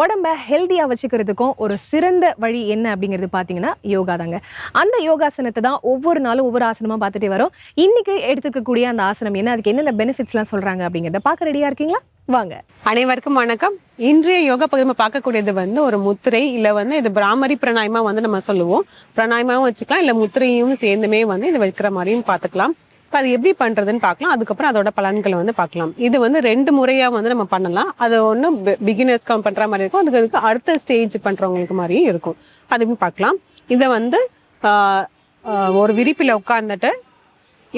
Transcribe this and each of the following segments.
உடம்ப ஹெல்த்தியாக வச்சுக்கிறதுக்கும் ஒரு சிறந்த வழி என்ன அப்படிங்கிறது பார்த்தீங்கன்னா யோகா தாங்க. அந்த யோகாசனத்தை தான் ஒவ்வொரு நாளும் ஒவ்வொரு ஆசனமா பார்த்துட்டே வரோம். இன்னைக்கு எடுத்துக்கக்கூடிய அந்த ஆசனம் என்ன? அதுக்கு என்னென்ன பெனிஃபிட்ஸ்லாம் சொல்றாங்க அப்படிங்கிறத பார்க்க ரெடியாக இருக்கீங்களா? வாங்க. அனைவருக்கும் வணக்கம். இன்றைய யோகா பகுதி நம்ம பார்க்கக்கூடியது வந்து ஒரு முத்திரை இல்லை வந்து இது பிராமரி பிரணாயமா வந்து நம்ம சொல்லுவோம். பிரணாயமாவும் வச்சுக்கலாம் இல்லை முத்திரையும் சேர்ந்துமே வந்து இது வைக்கிற மாதிரியும் பார்த்துக்கலாம். இப்போ அது எப்படி பண்ணுறதுன்னு பார்க்கலாம். அதுக்கப்புறம் அதோட பலன்களை வந்து பார்க்கலாம். இது வந்து ரெண்டு முறையாக வந்து நம்ம பண்ணலாம். அது ஒன்று பிகினர்ஸ்க்கு பண்ணுற மாதிரி இருக்கும். அதுக்கு அதுக்கு அடுத்த ஸ்டேஜ் பண்ணுறவங்களுக்கு மாதிரியும் இருக்கும். அதுவும் பார்க்கலாம். இதை வந்து ஒரு விரிப்பில் உட்காந்துட்டு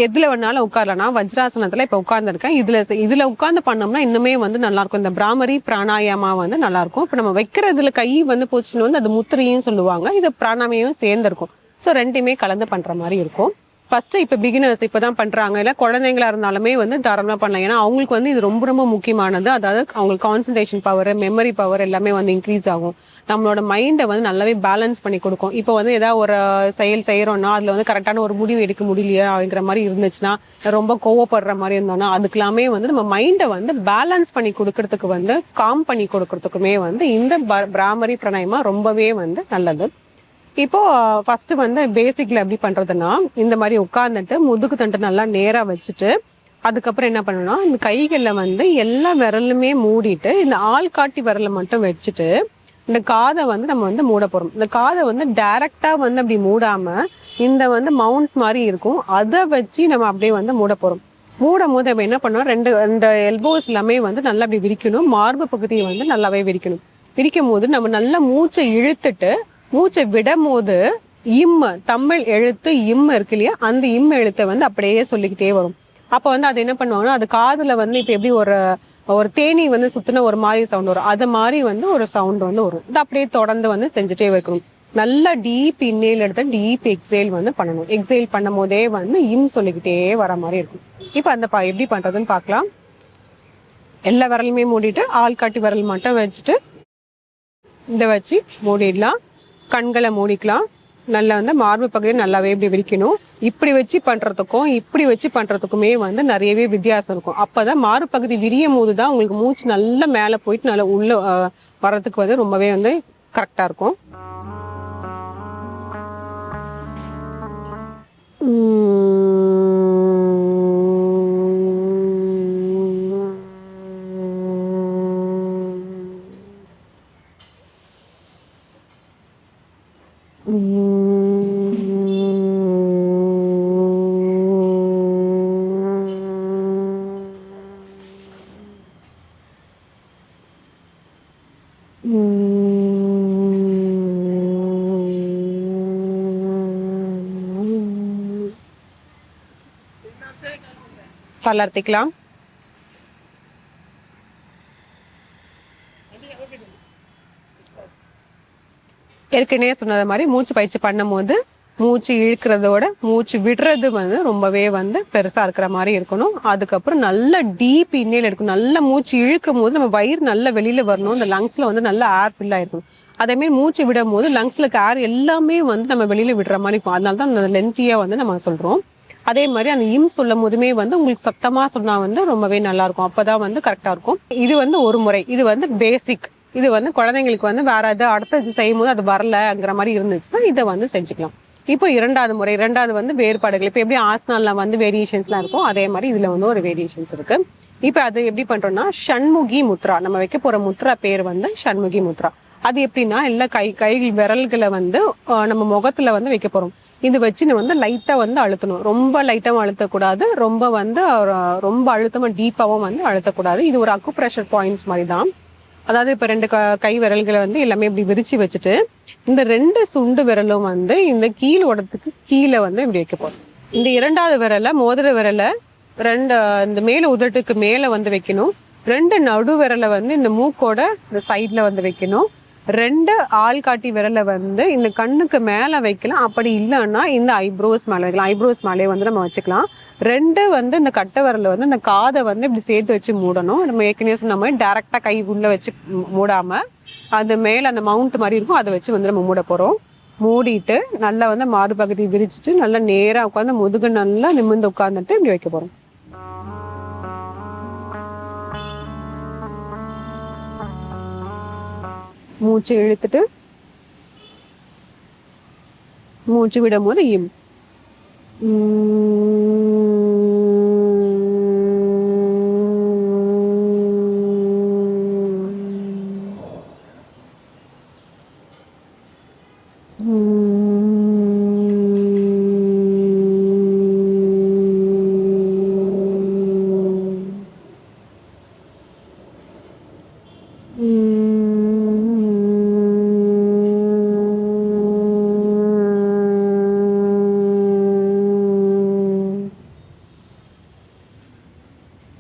எதில் வேணாலும் உட்காரலாம். நான் வஜ்ராசனத்தில் இப்போ உட்காந்துருக்கேன் இதில் இதில் உட்காந்து பண்ணோம்னா இன்னுமே வந்து நல்லாயிருக்கும். இந்த பிராமரி பிராணாயாமா வந்து நல்லாயிருக்கும். இப்போ நம்ம வைக்கிறதுல கை வந்து போச்சுன்னு வந்து அது முத்திரையும் சொல்லுவாங்க. இது பிராணாமையும் சேர்ந்துருக்கும். ஸோ ரெண்டுமே கலந்து பண்ணுற மாதிரி இருக்கும். ஃபஸ்ட்டு இப்போ பிகினர்ஸ் இப்போ தான் பண்ணுறாங்க இல்லை குழந்தைங்களா இருந்தாலுமே வந்து தாராளமாக பண்ணலாம். ஏன்னா அவங்களுக்கு வந்து இது ரொம்ப ரொம்ப முக்கியமானது. அதாவது அவங்களுக்கு கான்சன்ட்ரேஷன் பவர் மெமரி பவர் எல்லாமே வந்து இன்க்ரீஸ் ஆகும். நம்மளோட மைண்டை வந்து நல்லாவே பேலன்ஸ் பண்ணி கொடுக்கும். இப்போ வந்து ஏதாவது ஒரு செயல் செய்கிறோன்னா அதில் வந்து கரெக்டான ஒரு முடிவு எடுக்க முடியலையா அப்படிங்கிற மாதிரி இருந்துச்சுன்னா ரொம்ப கோவப்படுற மாதிரி இருந்தோம்னா அதுக்கெல்லாமே வந்து நம்ம மைண்டை வந்து பேலன்ஸ் பண்ணி கொடுக்கறதுக்கு வந்து காம் பண்ணி கொடுக்கறதுக்குமே வந்து இந்த ப- பிராமரி பிரணயமாக ரொம்பவே வந்து நல்லது. இப்போது ஃபஸ்ட்டு வந்து பேசிக்கில் எப்படி பண்ணுறதுன்னா இந்த மாதிரி உட்காந்துட்டு முதுகு தண்டு நல்லா நேராக வச்சுட்டு அதுக்கப்புறம் என்ன பண்ணணும்னா இந்த கைகளில் வந்து எல்லா விரலுமே மூடிட்டு இந்த ஆள்காட்டி விரலை மட்டும் வச்சுட்டு இந்த காதை வந்து நம்ம வந்து மூட போகிறோம் இந்த காதை வந்து டைரக்டா வந்து அப்படி மூடாமல் இந்த வந்து மவுண்ட் மாதிரி இருக்கும். அதை வச்சு நம்ம அப்படியே வந்து மூட போகிறோம் மூடும் போது நம்ம என்ன பண்ணோம் ரெண்டு ரெண்டு எல்போஸ் எல்லாமே வந்து நல்லா அப்படி விரிக்கணும். மார்பு பகுதியை வந்து நல்லாவே விரிக்கணும். விரிக்கும் போது நம்ம நல்லா மூச்சை இழுத்துட்டு மூச்சை விடும் போது இம் தமிழ் எழுத்து இம் இருக்கு இல்லையா? அந்த இம் எழுத்தை வந்து அப்படியே சொல்லிக்கிட்டே வரும். அப்போ வந்து அது என்ன பண்ணுவாங்கன்னா அது காதில் வந்து இப்போ எப்படி ஒரு ஒரு தேனி வந்து சுற்றின ஒரு மாதிரி சவுண்ட் வரும். அது மாதிரி வந்து ஒரு சவுண்ட் வந்து வரும். இது அப்படியே தொடர்ந்து வந்து செஞ்சுட்டே இருக்கணும் நல்லா டீப் இன்னேல் எடுத்து டீப் எக்ஸேல் வந்து பண்ணணும். எக்ஸேல் பண்ணும் போதே வந்து இம் சொல்லிக்கிட்டே வர மாதிரி இருக்கும். இப்போ அந்த பா எப்படி பண்ணுறதுன்னு பார்க்கலாம். எல்லா விரலுமே மூடிட்டு ஆள்காட்டி விரல் மட்டும் வச்சுட்டு இதை வச்சு மூடிடலாம். கண்களை மூடிக்கலாம். நல்லா வந்து மார்பு பகுதியை நல்லாவே இப்படி விரிக்கணும். இப்படி வச்சு பண்ணுறதுக்கும் இப்படி வச்சு பண்ணுறதுக்குமே வந்து நிறையவே வித்தியாசம் இருக்கும். அப்பதான் மார்பு பகுதி விரியும் போது தான் உங்களுக்கு மூச்சு நல்லா மேலே போயிட்டு நல்லா உள்ளே வர்றதுக்கு வந்து ரொம்பவே வந்து கரெக்டாக இருக்கும். வளர்த்திக்கலாம் ஏற்கனவே சொன்னது மாதிரி மூச்சு பயிற்சி பண்ணும்போது மூச்சு இழுக்கிறதோட மூச்சு விடுறது வந்து ரொம்பவே வந்து பெருசாக இருக்கிற மாதிரி இருக்கணும். அதுக்கப்புறம் நல்ல டீப் இன்னையில் எடுக்கணும். நல்ல மூச்சு இழுக்கும் போது நம்ம வயிறு நல்ல வெளியில் வரணும். இந்த லங்ஸில் வந்து நல்ல ஏர் ஃபில்லாக இருக்கணும் அதேமாதிரி மூச்சு விடும் போது லங்ஸ்ல ஏர் எல்லாமே வந்து நம்ம வெளியில் விடுற மாதிரி இருக்கும். அதனால தான் அந்த லென்த்தியாக வந்து நம்ம சொல்கிறோம் அதே மாதிரி அந்த இம் சொல்லும் போதுமே வந்து உங்களுக்கு சத்தமா சொன்னா வந்து ரொம்பவே நல்லா இருக்கும் அப்பதான் வந்து கரெக்டா இருக்கும். இது வந்து ஒரு முறை. இது வந்து பேசிக் இது வந்து குழந்தைங்களுக்கு வந்து வேற எதாவது அடுத்தது செய்யும் போது அது வரலங்கிற மாதிரி இருந்துச்சுன்னா இதை வந்து செஞ்சுக்கலாம். இப்போ இரண்டாவது முறை. இரண்டாவது வந்து வேறுபாடுகள். இப்போ எப்படி ஆசனால வந்து வேரியேஷன்ஸ்லாம் இருக்கும் அதே மாதிரி இதில் வந்து ஒரு வேரியேஷன்ஸ் இருக்கு. இப்போ அது எப்படி பண்ணுறோம்னா ஷண்முகி முத்ரா. நம்ம வைக்க போகிற முத்ரா பேர் வந்து ஷண்முகி முத்ரா. அது எப்படின்னா எல்லா கை கை விரல்களை வந்து நம்ம முகத்தில் வந்து வைக்க போகிறோம் இது வச்சு நம்ம வந்து லைட்டாக வந்து அழுத்தணும். ரொம்ப லைட்டாகவும் அழுத்தக்கூடாது. ரொம்ப வந்து ரொம்ப அழுத்தமாக டீப்பாகவும் வந்து அழுத்தக்கூடாது. இது ஒரு அக்கு ப்ரெஷர் பாயிண்ட்ஸ் மாதிரி தான் அதாவது இப்போ ரெண்டு க- கை விரல்களை வந்து எல்லாமே இப்படி விரிச்சு வச்சுட்டு இந்த ரெண்டு சுண்டு விரலும் வந்து இந்த கீழ் உடத்துக்கு கீழே வந்து இப்படி வைக்க போகிறோம் இந்த இரண்டாவது விரலை மோதிர விரலை ரெண்டு இந்த மேல உதட்டுக்கு மேலே வந்து வைக்கணும். ரெண்டு நடு விரலை வந்து இந்த மூக்கோட இந்த சைடில் வந்து வைக்கணும். ரெண்டு ஆள்காட்டி விரலை வந்து இந்த கண்ணுக்கு மேலே வைக்கலாம். அப்படி இல்லைன்னா இந்த ஐப்ரோஸ் மேலே வைக்கலாம். ஐப்ரோஸ் மேலே வந்து நம்ம வச்சுக்கலாம். ரெண்டு வந்து இந்த கட்டை விரலை வந்து இந்த காதை வந்து இப்படி சேர்த்து வச்சு மூடணும். நம்ம ஏற்கனவே சொன்ன மாதிரி டேரெக்டாக கை உள்ளே வச்சு மூடாமல் அது மேலே அந்த மவுண்ட் மாதிரி இருக்கும் அதை வச்சு வந்து நம்ம மூட போகிறோம் மூடிட்டு நல்லா வந்து மார்பகுதி விரிச்சிட்டு நல்லா நேராக உட்காந்து முதுகு நல்லா நிமிர்ந்து உட்காந்துட்டு இப்படி வைக்க போகிறோம் மூச்சு இழுத்துட்டு மூச்சு விடும் போது இம்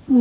தளர்த்திக்கலாம்.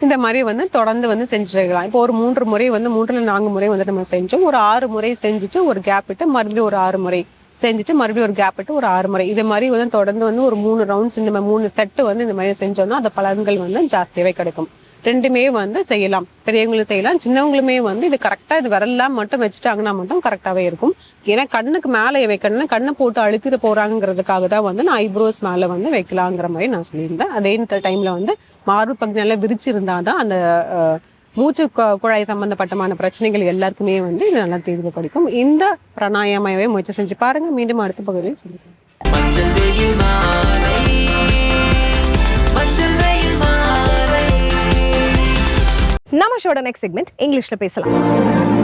இந்த மாதிரி வந்து தொடர்ந்து வந்து செஞ்சுட்டு இப்போ ஒரு மூன்று முறை வந்து மூன்றில் நான்கு முறை வந்து நம்ம செஞ்சோம். ஒரு ஆறு முறை செஞ்சுட்டு ஒரு கேப் விட்டு மறுபடியும் ஒரு ஆறு முறை செஞ்சுட்டு மறுபடியும் ஒரு கேப் விட்டு ஒரு ஆறு முறை. இது மாதிரி வந்து தொடர்ந்து வந்து ஒரு மூணு ரவுண்ட்ஸ் இந்த மாதிரி மூணு செட்டு வந்து இந்த மாதிரி செஞ்சோம்னா அந்த பலன்கள் வந்து ஜாஸ்தியாகவே கிடைக்கும். ரெண்டுமே வந்து செய்யலாம். பெரியவங்களும் செய்யலாம் சின்னவங்களுமே வந்து இது கரெக்டாக இது விரல்லாம் மட்டும் வச்சுட்டாங்கன்னா மட்டும் கரெக்டாகவே இருக்கும். ஏன்னா கண்ணுக்கு மேலே வைக்கணும்னா கண்ணை போட்டு அழுத்திட்டு போகிறாங்கிறதுக்காக தான் வந்து நான் ஐப்ரோஸ் மேலே வந்து வைக்கலாங்கிற மாதிரி நான் சொல்லியிருந்தேன். அதே டைமில் வந்து மார்பு பகுதி நல்லா விரிச்சிருந்தால் தான் அந்த மூச்சு குழாய் சம்பந்தப்பட்டமான பிரச்சனைகள் எல்லாருக்குமே வந்து இது நல்லா தீர்வு கிடைக்கும். இந்த பிராணாயாமாவே முயற்சி செஞ்சு பாருங்க. மீண்டும் அடுத்த பகுதியில் மாலை. நம்ம ஷோட நெக்ஸ்ட் செக்மெண்ட் இங்கிலீஷ்ல பேசலாம்.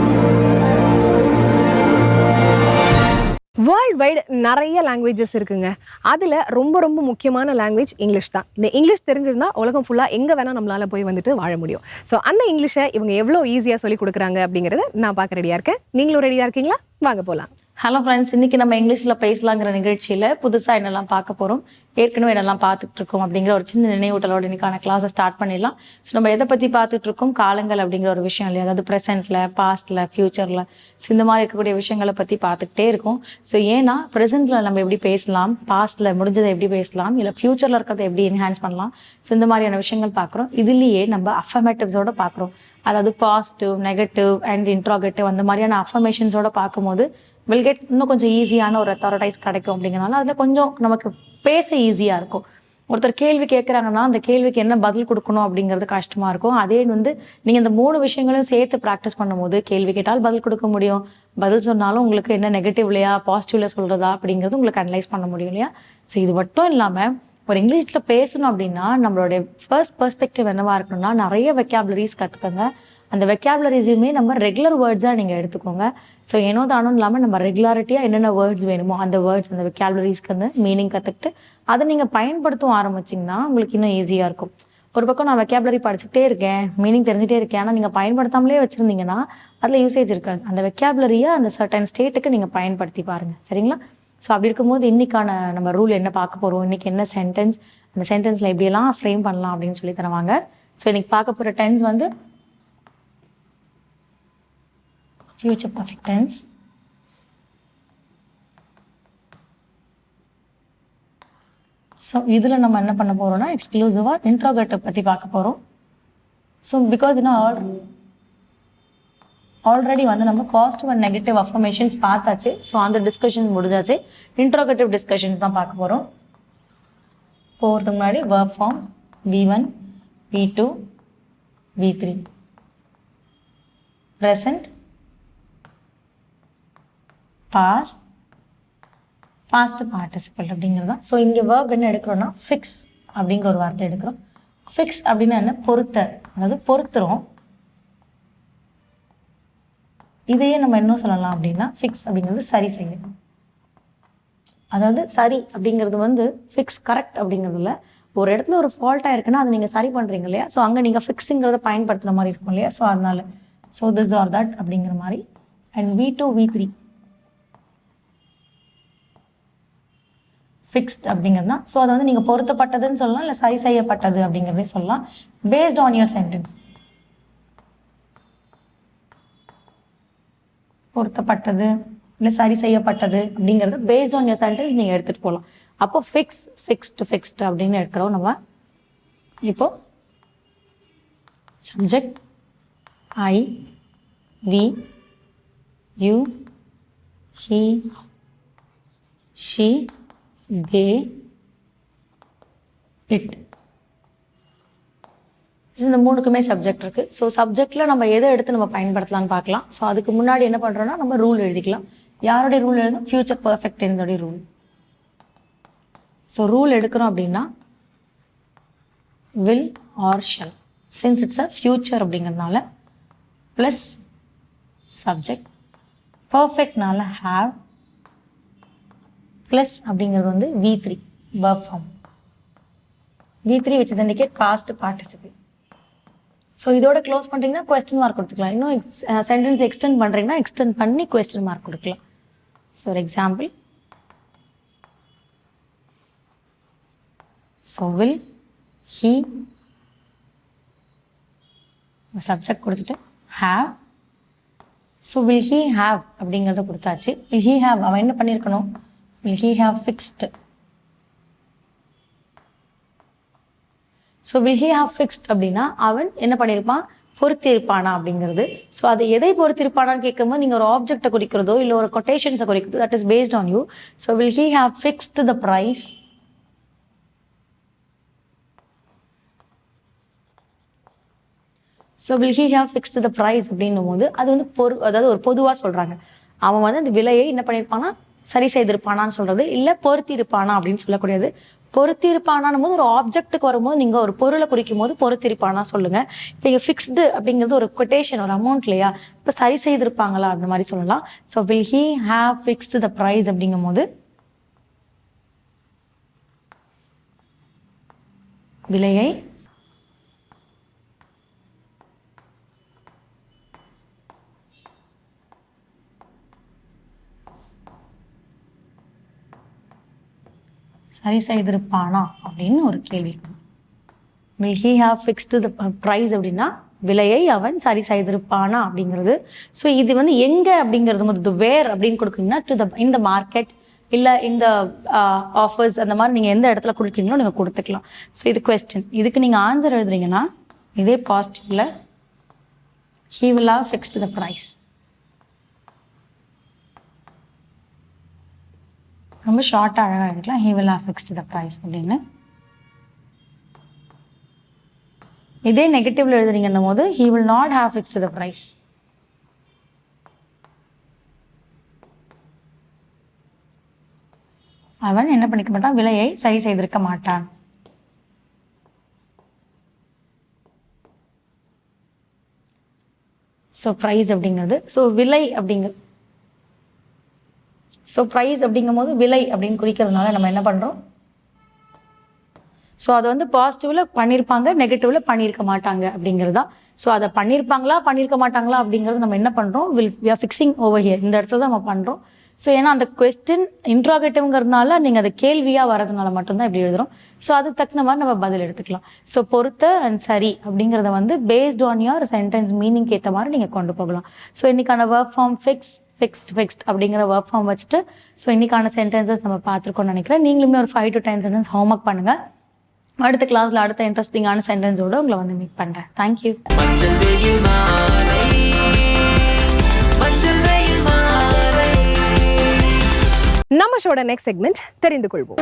வேர்ல்ட் வைடு நிறைய லாங்குவேஜஸ் இருக்குங்க. அதில் ரொம்ப ரொம்ப முக்கியமான லாங்குவேஜ் இங்கிலீஷ் தான். இந்த இங்கிலீஷ் தெரிஞ்சிருந்தால் உலகம் ஃபுல்லாக எங்கே வேணால் நம்மளால போய் வந்துட்டு வாழ முடியும். ஸோ அந்த இங்கிலீஷை இவங்க எவ்வளோ ஈஸியாக சொல்லி கொடுக்குறாங்க அப்படிங்கிறத நான் பார்க்க ரெடியாக இருக்கேன். நீங்களும் ரெடியாக இருக்கீங்களா? வாங்க போகலாம் ஹலோ ஃப்ரெண்ட்ஸ் இன்னைக்கு நம்ம இங்கிலீஷில் பேசலாங்கிற நிகழ்ச்சியில் புதுசாக என்னெல்லாம் பார்க்க போகிறோம் ஏற்கனவே என்னெல்லாம் பார்த்துட்டு இருக்கோம் அப்படிங்கிற ஒரு சின்ன நினைவூட்டலோட இன்னைக்கான கிளாஸை ஸ்டார்ட் பண்ணிடலாம். ஸோ நம்ம எதை பற்றி பார்த்துட்டு இருக்கோம்? காலங்கள் அப்படிங்கிற ஒரு விஷயம் இல்லையா? அதாவது ப்ரெசென்ட்டில் பாஸ்ட்டில் ஃப்யூச்சரில் ஸோ இந்த மாதிரி இருக்கக்கூடிய விஷயங்களை பற்றி பார்த்துக்கிட்டே இருக்கும். ஸோ ஏன்னா ப்ரெசென்ட்டில் நம்ம எப்படி பேசலாம்? பாஸ்ட்டில் முடிஞ்சதை எப்படி பேசலாம்? இல்லை ஃப்யூச்சரில் இருக்கிறத எப்படி என்ஹான்ஸ் பண்ணலாம்? ஸோ இந்த மாதிரியான விஷயங்கள் பார்க்குறோம். இதுலேயே நம்ம அஃபர்மேட்டிவ்ஸோட பார்க்குறோம். அதாவது பாசிட்டிவ் நெகட்டிவ் அண்ட் இன்ட்ராகேட்டிவ் அந்த மாதிரியான அஃபர்மேஷன்ஸோட பார்க்கும்போது வில் கெட் இன்னும் கொஞ்சம் ஈஸியான ஒரு அத்தாரிட்டைஸ் கிடைக்கும் அப்படிங்கிறனால அதில் கொஞ்சம் நமக்கு பேச ஈஸியாக இருக்கும். ஒருத்தர் கேள்வி கேட்குறாங்கன்னா அந்த கேள்விக்கு என்ன பதில் கொடுக்கணும் அப்படிங்கிறது கஷ்டமாக இருக்கும். அதே வந்து நீங்கள் இந்த மூணு விஷயங்களையும் சேர்த்து ப்ராக்டிஸ் பண்ணும்போது கேள்வி கேட்டால் பதில் கொடுக்க முடியும். பதில் சொன்னாலும் உங்களுக்கு என்ன நெகட்டிவ்லையா பாசிட்டிவ்ல சொல்கிறதா அப்படிங்கிறது உங்களுக்கு அனலைஸ் பண்ண முடியும் இல்லையா? ஸோ இது மட்டும் இல்லாமல் ஒரு இங்கிலீஷில் பேசணும் அப்படின்னா நம்மளுடைய ஃபர்ஸ்ட் பெர்ஸ்பெக்டிவ் என்னவாக இருக்கணும்னா நிறைய வெக்காபுலரிஸ் கற்றுக்கங்க அந்த வெக்காபுலரிஸையுமே நம்ம ரெகுலர் வேர்ட்ஸாக நீங்கள் எடுத்துக்கோங்க. ஸோ ஏனோ தானோ இல்லாமல் நம்ம ரெகுலாரிட்டியாக என்னென்ன வேர்ட்ஸ் வேணுமோ அந்த வேர்ட்ஸ் அந்த வெக்காபுலரிஸ்க்கு வந்து மீனிங் கற்றுக்கிட்டு அதை நீங்கள் பயன்படுத்தவும் ஆரம்பிச்சிங்கன்னா உங்களுக்கு இன்னும் ஈஸியாக இருக்கும். ஒரு பக்கம் நான் வெக்காபுலரி படிச்சுட்டே இருக்கேன் மீனிங் தெரிஞ்சுட்டே இருக்கேன் ஆனால் நீங்கள் பயன்படுத்தாமலே வச்சுருந்தீங்கன்னா அதில் யூசேஜ் இருக்காது. அந்த வெக்காபுலரியை அந்த சர்டன் ஸ்டேட்டுக்கு நீங்கள் பயன்படுத்தி பாருங்கள் சரிங்களா? ஸோ அப்படி இருக்கும்போது இன்றைக்கான நம்ம ரூல் என்ன பார்க்க போகிறோம் இன்றைக்கி என்ன சென்டென்ஸ் அந்த சென்டென்ஸில் எப்படியெல்லாம் ஃப்ரேம் பண்ணலாம் அப்படின்னு சொல்லி தருவாங்க. ஸோ இன்றைக்கி பார்க்க போகிற டென்ஸ் வந்து future perfect tense ஸோ இதில் நம்ம என்ன பண்ண போகிறோம்னா எக்ஸ்க்ளூசிவாக இன்ட்ரோகேட்டிவ் பற்றி பார்க்க போகிறோம் ஸோ பிகாஸ் இன்னும் ஆல் ஆல்ரெடி வந்து நம்ம பாசிட்டிவ் அண்ட் நெகட்டிவ் அஃபர்மேஷன்ஸ் பார்த்தாச்சு. ஸோ அந்த டிஸ்கஷன் முடிஞ்சாச்சு. இன்ட்ரோகேட்டிவ் டிஸ்கஷன்ஸ் தான் பார்க்க போகிறோம் போகிறதுக்கு முன்னாடி work form V one V two V three present past past participle அப்படிங்கிறது தான் ஸோ இங்கே வேர்ப் என்ன எடுக்கிறோம்னா ஃபிக்ஸ் அப்படிங்கிற ஒரு வார்த்தை எடுக்கிறோம். ஃபிக்ஸ் அப்படின்னா என்ன? பொருத்த. அதாவது பொருத்துறோம். இதையே நம்ம என்ன சொல்லலாம் அப்படின்னா ஃபிக்ஸ் அப்படிங்கிறது சரி செய்யணும். அதாவது சரி அப்படிங்கிறது வந்து ஃபிக்ஸ் கரெக்ட் அப்படிங்கிறதுல ஒரு இடத்துல ஒரு ஃபால்ட்டாக இருக்குன்னா அதை நீங்கள் சரி பண்ணுறீங்க இல்லையா? ஸோ அங்கே நீங்கள் ஃபிக்ஸுங்கிறத பயன்படுத்துகிற மாதிரி இருக்கும் இல்லையா? ஸோ அதனால. ஸோ திஸ் ஆர் தட் அப்படிங்கிற மாதிரி. And V two V three fixed அப்படிங்கிறதுனா so அதை வந்து நீங்கள் பொருத்தப்பட்டதுன்னு சொல்லலாம் இல்லை சரி செய்யப்பட்டது அப்படிங்கிறதே சொல்லலாம். பேஸ்ட் ஆன் யுவர் சென்டென்ஸ் பொருத்தப்பட்டது இல்லை சரி செய்யப்பட்டது அப்படிங்கிறது பேஸ்ட் ஆன் யுவர் சென்டென்ஸ் நீங்கள் எடுத்துகிட்டு போகலாம் அப்போ ஃபிக்ஸ் ஃபிக்ஸ்டு ஃபிக்ஸ்டு அப்படின்னு எடுக்கிறோம் நம்ம. இப்போ subject I we you he she they it இந்த மூணுக்குமே சப்ஜெக்ட் இருக்கு. ஸோ சப்ஜெக்ட்ல நம்ம எதை எடுத்து நம்ம பயன்படுத்தலாம்னு பார்க்கலாம். ஸோ அதுக்கு முன்னாடி என்ன பண்றோம்னா நம்ம ரூல் எழுதிக்கலாம். யாருடைய ரூல் எழுதும்? ஃபியூச்சர் பர்ஃபெக்ட் என்னுடைய ரூல் ஸோ ரூல் எடுக்கிறோம் அப்படின்னா will or shall since it's a future அப்படிங்கிறதுனால ப்ளஸ் சப்ஜெக்ட் பர்ஃபெக்ட்னால ஹாவ் ப்ளஸ் அப்படிங்கிறது வந்து V three verb form V three which is indicate past so இதோட க்ளோஸ் பண்ணுறீங்கன்னா கொஸ்டின் மார்க் கொடுத்துக்கலாம். இன்னும் சென்டென்ஸ் எக்ஸ்டெண்ட் பண்ணுறீங்கன்னா எக்ஸ்டெண்ட் பண்ணி கொஸ்டின் மார்க் கொடுக்கலாம். So example so will he subject கொடுத்துட்டு have so will he have அப்படிங்கிறத கொடுத்தாச்சு. வில் ஹீ ஹாவ் அவன் என்ன பண்ணியிருக்கணும்? Will he have fixed? So will he have fixed அப்படின்னா அவன் என்ன பண்ணியிருப்பான் பொறுத்திருப்பானா அப்படிங்கிறது. ஸோ அதை எதை பொறுத்திருப்பானான்னு கேட்கும்போது நீங்கள் ஒரு ஆப்ஜெக்டை குறிக்கிறதோ இல்லை ஒரு கொட்டேஷன்ஸை குறிக்கிறதோ that is based on you so will he have fixed the price so will he have fixed the price அப்படின்னும் போது அது வந்து பொரு அதாவது ஒரு பொதுவாக சொல்கிறாங்க அவன் வந்து அந்த விலையை என்ன பண்ணியிருப்பான்னா சரி செய்திருப்பானான்னு சொல்கிறது இல்லை பொருத்தி இருப்பானா அப்படின்னு சொல்லக்கூடியது. பொருத்தி இருப்பானான்னு போது ஒரு ஆப்ஜெக்ட்டுக்கு வரும்போது நீங்கள் ஒரு பொருளை குறிக்கும் போது பொருத்திருப்பானா சொல்லுங்கள் இப்போ இங்கே ஃபிக்ஸ்டு அப்படிங்கிறது ஒரு கொட்டேஷன் ஒரு அமௌண்ட் இல்லையா? இப்போ சரி செய்திருப்பாங்களா அந்த மாதிரி சொல்லலாம். So will he have fixed the price அப்படிங்கும் போது விலையை சரி செய்திருப்பானா அப்படின்னு ஒரு கேள்வி. Will he have fixed the price அப்படின்னா விலையை அவன் சரி செய்திருப்பானா அப்படிங்கிறது. ஸோ இது வந்து எங்கே அப்படிங்கிறது வந்து வேர் அப்படின்னு கொடுக்குறீங்கன்னா டு த இந்த மார்க்கெட் இல்லை இந்த ஆஃபர்ஸ் அந்த மாதிரி நீங்கள் எந்த இடத்துல கொடுக்குறீங்களோ நீங்கள் கொடுத்துக்கலாம். ஸோ இது கொஸ்டின் இதுக்கு நீங்கள் ஆன்சர் எழுதுறீங்கன்னா இதே பாசிட்டிவில் he will have fixed the price ரொம்ப ஷார்ட்டாக அழகாக எடுக்கலாம். He will have fixed the price அப்படின்னு. இதே நெகட்டிவ்ல எழுதுறீங்கன்னும் போது he will not have fixed the price அவன் என்ன பண்ணிக்க மாட்டான்? விலையை சரி செய்திருக்க மாட்டான். ஸோ ப்ரைஸ் அப்படிங்கிறது ஸோ விலை அப்படிங்க ஸோ ப்ரைஸ் அப்படிங்கும்போது விலை அப்படின்னு குறிக்கிறதுனால நம்ம என்ன பண்ணுறோம் ஸோ அதை வந்து பாசிட்டிவ்ல பண்ணியிருப்பாங்க நெகட்டிவ்ல பண்ணியிருக்க மாட்டாங்க அப்படிங்கிறது தான். ஸோ அதை பண்ணியிருப்பாங்களா பண்ணியிருக்க மாட்டாங்களா அப்படிங்கிறது நம்ம என்ன பண்ணுறோம் will we are fixing over here இந்த இடத்துல தான் நம்ம பண்ணுறோம் ஸோ ஏன்னா அந்த கொஸ்டின் இன்ட்ராகேட்டிவ்ங்கிறதுனால நீங்கள் அதை கேள்வியாக வரதுனால மட்டும்தான் இப்படி எழுதுறோம். ஸோ அதுக்கு தகுந்த மாதிரி நம்ம பதில் எடுத்துக்கலாம். ஸோ பொறுத்த அண்ட் சரி அப்படிங்கிறத வந்து பேஸ்ட் ஆன் யுவர் சென்டென்ஸ் மீனிங்க்கு ஏற்ற மாதிரி நீங்கள் கொண்டு போகலாம். ஸோ இன்னைக்கான work form fix fixed fixed அப்படிங்கிற ஒர்க் ஃபார்ம் வச்சுட்டு ஸோ இன்னைக்கான சென்டென்சஸ் நம்ம பார்த்துருக்கோம்னு நினைக்கிறேன். நீங்களுமே ஒரு five to ten sentence homework பண்ணுங்கள் அடுத்த கிளாஸில் அடுத்த இன்ட்ரெஸ்டிங்கான சென்டென்ஸோட உங்களை வந்து மீட் பண்ணுறேன் தேங்க்யூ மஞ்சள் வெயில் மாலை. மஞ்சள் வெயில் மாலை. நம்ம ஷோட நெக்ஸ்ட் செக்மெண்ட் தெரிந்து கொள்வோம்.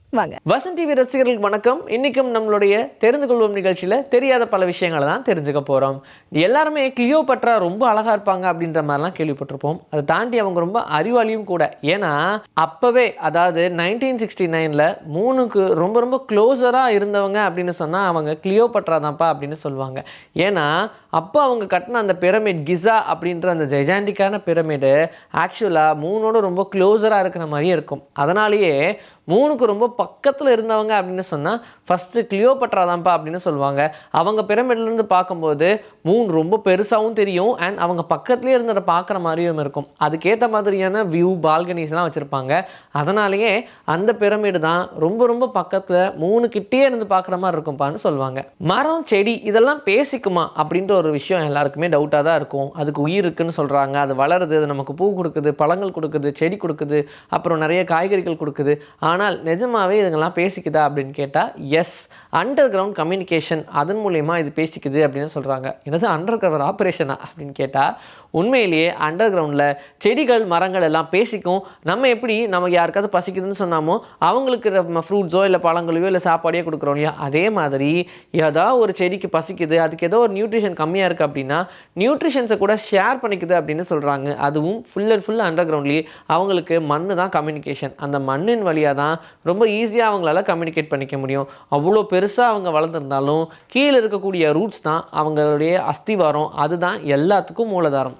வாங்க. வசந்த் டிவி ரசிகர்களுக்கு வணக்கம். இன்னைக்கும் நம்மளுடைய தெரிந்து கொள்வோம் நிகழ்ச்சியில் தெரியாத பல விஷயங்களை தான் தெரிஞ்சுக்க போகிறோம் எல்லாருமே கிளியோபட்ரா ரொம்ப அழகாக இருப்பாங்க அப்படின்ற மாதிரிலாம் கேள்விப்பட்டிருப்போம். அதை தாண்டி அவங்க ரொம்ப அறிவாளியும் கூட. ஏன்னா அப்போவே அதாவது நைன்டீன் சிக்ஸ்டி நைனில் மூணுக்கு ரொம்ப ரொம்ப க்ளோஸராக இருந்தவங்க அப்படின்னு சொன்னால் அவங்க கிளியோபட்ரா தான்ப்பா அப்படின்னு சொல்லுவாங்க. ஏன்னா அப்போ அவங்க கட்டின அந்த பிரமிட் கிசா அப்படின்ற அந்த ஜெஜாண்டிக்கான பிரமிடு ஆக்சுவலாக மூணோட ரொம்ப க்ளோஸராக இருக்கிற மாதிரியே இருக்கும். அதனாலேயே மூணுக்கு ரொம்ப பக்கத்தில் இருந்தவங்க அப்படின்னு சொன்னால் ஃபஸ்ட்டு கிளியோபட்ரா தான்ப்பா அப்படின்னு சொல்லுவாங்க. அவங்க பிரமிட்லேருந்து பார்க்கும்போது மூணு ரொம்ப பெருசாகவும் தெரியும் அண்ட் அவங்க பக்கத்துலேயே இருந்ததை பார்க்குற மாதிரியும் இருக்கும். அதுக்கேற்ற மாதிரியான வியூ பால்கனிஸ்லாம் வச்சுருப்பாங்க. அதனாலேயே அந்த பிரமிடு தான் ரொம்ப ரொம்ப பக்கத்தில் மூணு கிட்டே இருந்து பார்க்குற மாதிரி இருக்கும்ப்பான்னு சொல்லுவாங்க. மரம் செடி இதெல்லாம் பேசிக்குமா அப்படின்ற ஒரு விஷயம் எல்லாருக்குமே டவுட்டாக தான் இருக்கும். அதுக்கு உயிர் இருக்குன்னு சொல்கிறாங்க அது வளருது அது நமக்கு பூ கொடுக்குது பழங்கள் கொடுக்குது செடி கொடுக்குது அப்புறம் நிறைய காய்கறிகள் கொடுக்குது. ஆனால் நிஜமாவே இதுங்கெல்லாம் பேசிக்குதா அப்படின்னு கேட்டால் எஸ் அண்டர் கிரவுண்ட் கம்யூனிகேஷன் அதன் மூலயமா இது பேசிக்குது அப்படின்னு சொல்கிறாங்க என்னது அண்டர் கிரவுண்ட் ஆப்ரேஷனா அப்படின்னு கேட்டால் உண்மையிலேயே அண்டர் கிரவுண்டில் செடிகள் மரங்கள் எல்லாம் பேசிக்கும். நம்ம எப்படி நமக்கு யாருக்காவது பசிக்குதுன்னு சொன்னாமோ அவங்களுக்கு நம்ம ஃப்ரூட்ஸோ இல்லை பழங்களையோ இல்லை சாப்பாடையோ கொடுக்குறோம் இல்லையா? அதே மாதிரி ஏதாவது ஒரு செடிக்கு பசிக்குது அதுக்கு ஏதோ ஒரு நியூட்ரிஷன் கம்மியாக இருக்குது அப்படின்னா நியூட்ரிஷன்ஸை கூட ஷேர் பண்ணிக்குது அப்படின்னு சொல்கிறாங்க அதுவும் ஃபுல் அண்ட் ஃபுல் அண்டர் கிரவுண்ட்லேயே அவங்களுக்கு மண்ணு தான் கம்யூனிகேஷன் அந்த மண்ணின் வழியாக தான் ரொம்ப ஈஸியாக அவங்களால கம்யூனிகேட் பண்ணிக்க முடியும். அவ்வளோ பெருசாக அவங்க வளர்ந்துருந்தாலும் கீழே இருக்கக்கூடிய ரூட்ஸ் தான் அவங்களுடைய அஸ்திவாரம். அதுதான் எல்லாத்துக்கும் மூலதாரம்.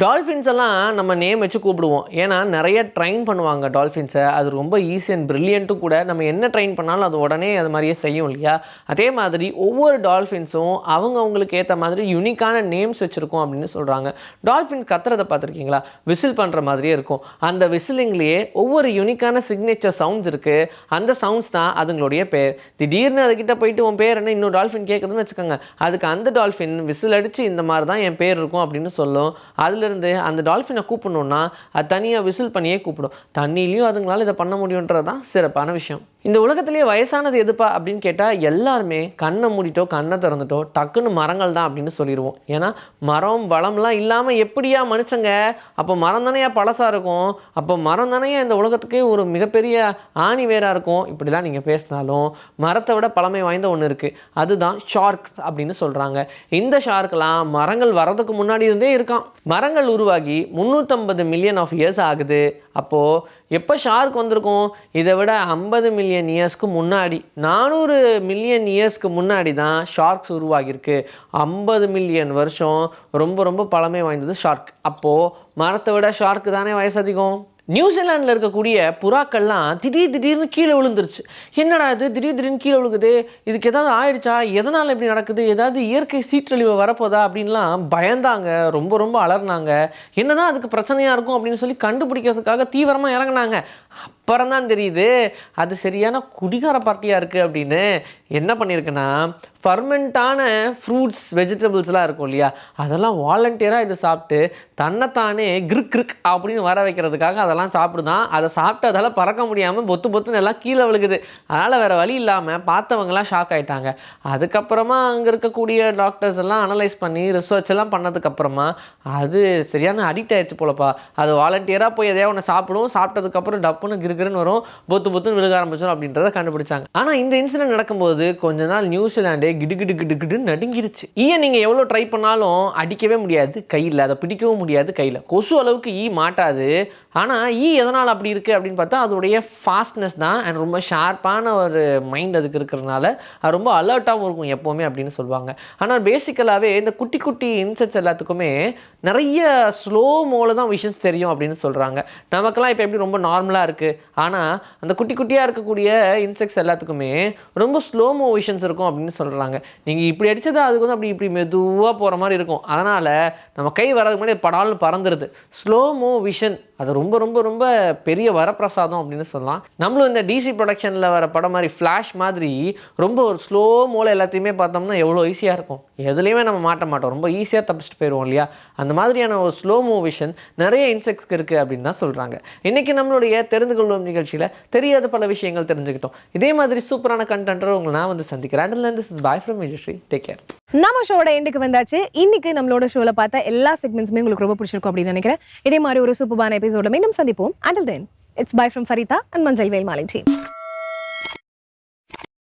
டால்ஃபின்ஸ் எல்லாம் நம்ம நேம் வச்சு கூப்பிடுவோம். ஏன்னா நிறைய ட்ரைன் பண்ணுவாங்க டால்ஃபின்ஸை அது ரொம்ப ஈஸி அண்ட் ப்ரில்லியண்ட்டும் கூட. நம்ம என்ன ட்ரைன் பண்ணாலும் அது உடனே அது மாதிரியே செய்யும் இல்லையா? அதே மாதிரி ஒவ்வொரு டால்ஃபின்ஸும் அவங்க அவங்களுக்கு ஏற்ற மாதிரி யூனிக்கான நேம்ஸ் வச்சுருக்கோம் அப்படின்னு சொல்கிறாங்க டால்ஃபின் கத்துறதை பார்த்துருக்கீங்களா? விசில் பண்ணுற மாதிரியே இருக்கும். அந்த விசிலிங்லேயே ஒவ்வொரு யூனிக்கான சிக்னேச்சர் சவுண்ட்ஸ் இருக்குது அந்த சவுண்ட்ஸ் தான் அதுங்களுடைய பேர். திடீர்னு அதுக்கிட்ட போயிட்டு உன் பேர் என்ன? இன்னொரு டால்ஃபின் கேட்குதுன்னு வச்சுக்கோங்க. அதுக்கு அந்த டால்ஃபின் விசில் அடித்து இந்த மாதிரி தான் என் பேர் இருக்கும் அப்படின்னு சொல்லும். அதில் அதுலேருந்து அந்த டால்ஃபினை கூப்பிடணுன்னா அது தனியாக விசில் பண்ணியே கூப்பிடும். தண்ணியிலையும் அதுங்களால இதை பண்ண முடியுன்றது தான் சிறப்பான விஷயம். இந்த உலகத்திலேயே வயசானது எதுப்பா அப்படின்னு கேட்டால் எல்லாருமே கண்ணை மூடிட்டோ கண்ணை திறந்துட்டோ டக்குன்னு மரங்கள் தான் அப்படின்னு சொல்லிடுவோம். ஏன்னா மரம் வளம்லாம் இல்லாமல் எப்படியா மனுஷங்க? அப்போ மரம் தானேயா பழசாக இருக்கும்? அப்போ மரம் தானேயா இந்த உலகத்துக்கே ஒரு மிகப்பெரிய ஆணி வேராக இருக்கும்? இப்படிலாம் நீங்கள் பேசினாலும் மரத்தை விட பழமை வாய்ந்த ஒன்று இருக்குது அதுதான் ஷார்க்ஸ் அப்படின்னு சொல்கிறாங்க இந்த ஷார்க்லாம் மரங்கள் வரதுக்கு முன்னாடி இருந்தே இருக்கான் மரங்கள் உருவாகி முந்நூற்றம்பது மில்லியன் ஆஃப் இயர்ஸ் ஆகுது. அப்போது எப்போ ஷார்க் வந்திருக்கும்? இதை விட ஐம்பது மில்லியன் இயர்ஸ்க்கு முன்னாடி நானூறு மில்லியன் இயர்ஸ்க்கு முன்னாடி தான் ஷார்க்ஸ் உருவாகியிருக்கு. ஐம்பது மில்லியன் வருஷம் ரொம்ப ரொம்ப பழமை வாய்ந்தது ஷார்க் அப்போது மரத்தை விட ஷார்க்கு தானே வயசு அதிகம்? நியூசிலாண்டில் இருக்கக்கூடிய புறாக்கள்லாம் திடீர் திடீர்னு கீழே விழுந்துருச்சு. என்னடா இது? திடீர் திடீர்னு கீழே விழுகுது. இதுக்கு ஏதாவது ஆயிடுச்சா? எதனால் இப்படி நடக்குது? ஏதாவது இயற்கை சீற்றழிவு வரப்போதா? அப்படின்லாம் பயந்தாங்க. ரொம்ப ரொம்ப அலர்னாங்க என்னதான் அதுக்கு பிரச்சனையாக இருக்கும் அப்படின்னு சொல்லி கண்டுபிடிக்கிறதுக்காக தீவிரமாக இறங்குனாங்க. அப்புறம் தான் தெரியுது அது சரியான குடிகார பார்ட்டியாக இருக்குது அப்படின்னு. என்ன பண்ணியிருக்குன்னா ஃபர்மெண்ட்டான ஃப்ரூட்ஸ் வெஜிடபிள்ஸ்லாம் இருக்கும் இல்லையா? அதெல்லாம் வாலண்டியராக இதை சாப்பிட்டு தன்னைத்தானே கிருக் கிருக் அப்படின்னு வர வைக்கிறதுக்காக அதெல்லாம் சாப்பிடுதான். அதை சாப்பிட்டு அதால் பறக்க முடியாமல் பொத்து பொத்துன்னு எல்லாம் கீழே விழுகுது. அதனால் வேறு வழி இல்லாமல் பார்த்தவங்கலாம் ஷாக் ஆகிட்டாங்க அதுக்கப்புறமா அங்கே இருக்கக்கூடிய டாக்டர்ஸ் எல்லாம் அனலைஸ் பண்ணி ரிசர்ச் எல்லாம் பண்ணதுக்கப்புறமா அது சரியான அடிக்ட் ஆயிடுச்சு போலப்பா. அது வாலண்டியராக போய் எதையா ஒன்று சாப்பிடும் சாப்பிட்டதுக்கப்புறம் டப் டப்புன்னு கிருகிருன்னு வரும் பொத்து பொத்துன்னு விழுக ஆரம்பிச்சிடும் அப்படின்றத கண்டுபிடிச்சாங்க. ஆனால் இந்த இன்சிடென்ட் நடக்கும்போது கொஞ்ச நாள் நியூசிலாண்டே கிடு கிடு கிடு கிடுன்னு நடுங்கிருச்சு. ஈயை நீங்கள் எவ்வளோ ட்ரை பண்ணாலும் அடிக்கவே முடியாது கையில். அதை பிடிக்கவும் முடியாது கையில். கொசு அளவுக்கு ஈ மாட்டாது. ஆனால் ஈ எதனால் அப்படி இருக்குது அப்படின்னு பார்த்தா அதோடைய ஃபாஸ்ட்னஸ் தான் அண்ட் ரொம்ப ஷார்ப்பான ஒரு மைண்ட் அதுக்கு இருக்கிறதுனால அது ரொம்ப அலர்ட்டாகவும் இருக்கும் எப்போவுமே அப்படின்னு சொல்லுவாங்க. ஆனால் பேசிக்கலாகவே இந்த குட்டி குட்டி இன்செக்ட்ஸ் எல்லாத்துக்குமே நிறைய ஸ்லோ மோவில் தான் விஷன்ஸ் தெரியும் அப்படின்னு சொல்கிறாங்க நமக்கெல்லாம் இப்போ எப்படி ரொம்ப நார்மலாக இருக்குது ஆனால் அந்த குட்டி குட்டியாக இருக்கக்கூடிய இன்செக்ட்ஸ் எல்லாத்துக்குமே ரொம்ப ஸ்லோ மோ இருக்கும் அப்படின்னு சொல்கிறாங்க நீங்கள் இப்படி அடித்தது அதுக்கு வந்து அப்படி இப்படி மெதுவாக போகிற மாதிரி இருக்கும். அதனால் நம்ம கை வர்றதுக்கு முன்னாடி படாலும் பறந்துடுது ஸ்லோ மோவிஷன் அது ரொம்ப ரொம்ப ரொம்ப பெரிய வரப்பிரசாதம் அப்படின்னு சொல்லலாம். நம்மளும் இந்த டிசி ப்ரொடக்ஷனில் வர படம் மாதிரி ஃப்ளாஷ் மாதிரி ரொம்ப ஒரு ஸ்லோ மூளை எல்லாத்தையுமே பார்த்தோம்னா எவ்வளோ ஈஸியாக இருக்கும். எதுலேயுமே நம்ம மாட்ட மாட்டோம். ரொம்ப ஈஸியாக தப்பிச்சிட்டு போயிடுவோம் இல்லையா? அந்த மாதிரியான ஒரு ஸ்லோ மூவிஷன் நிறைய இன்செக்ட்ஸ்க்கு இருக்குது அப்படின்னு தான் சொல்கிறாங்க இன்றைக்கி நம்மளுடைய தெரிந்து கொள்ளும் நிகழ்ச்சியில் தெரியாத பல விஷயங்கள் தெரிஞ்சுக்கிட்டோம். இதே மாதிரி சூப்பரான கண்டென்ட்டரை உங்களை நான் வந்து சந்திக்கிறேன். And this is bye from Vijayasri take care நம்ம ஷோட எண்டுக்கு வந்தாச்சு. இன்னைக்கு நம்மளோட ஷோல பார்த்த எல்லா செக்மெண்ட்ஸுமே உங்களுக்கு ரொம்ப பிடிச்சிருக்கும் அப்படின்னு நினைக்கிறேன். இதே மாதிரி ஒரு சூப்பரான எபிசோட மீண்டும் சந்திப்போம். Until then it's bye from Farida and மஞ்சள் வேல் மாலை டீம்